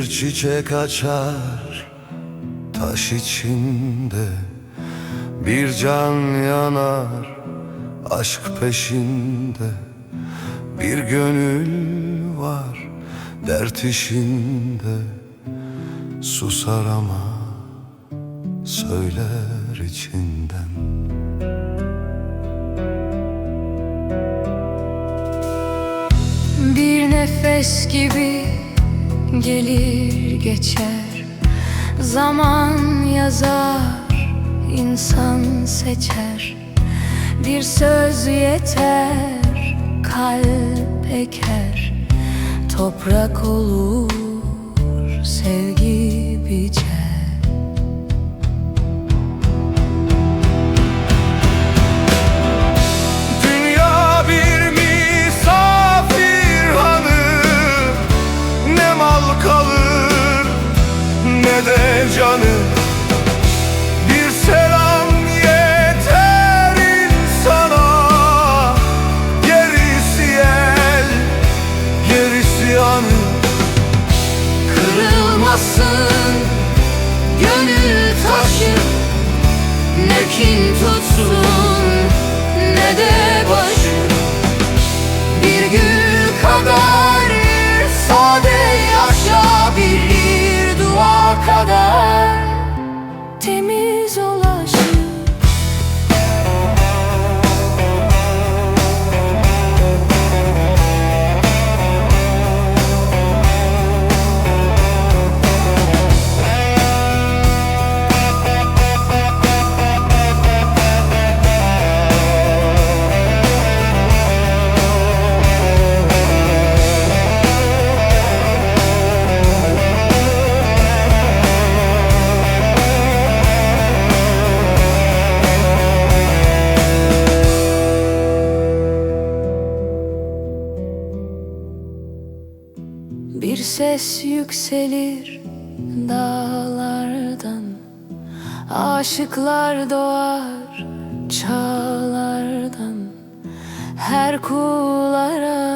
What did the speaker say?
çiçek açar taş içinde Bir can yanar aşk peşinde. Bir gönül var dert işinde Susar ama söyler içinden. Bir nefes gibi gelir geçer. Zaman yazar, insan seçer. Bir söz yeter, kalp eker. Toprak olur, sevgi biçer ne de canı Bir selam yeter insana. Gerisi el, gerisi anı. Kırılmasın gönül taşı. Ne kin tutsun Bir ses yükselir dağlardan. Aşıklar doğar çağlardan. Her kullara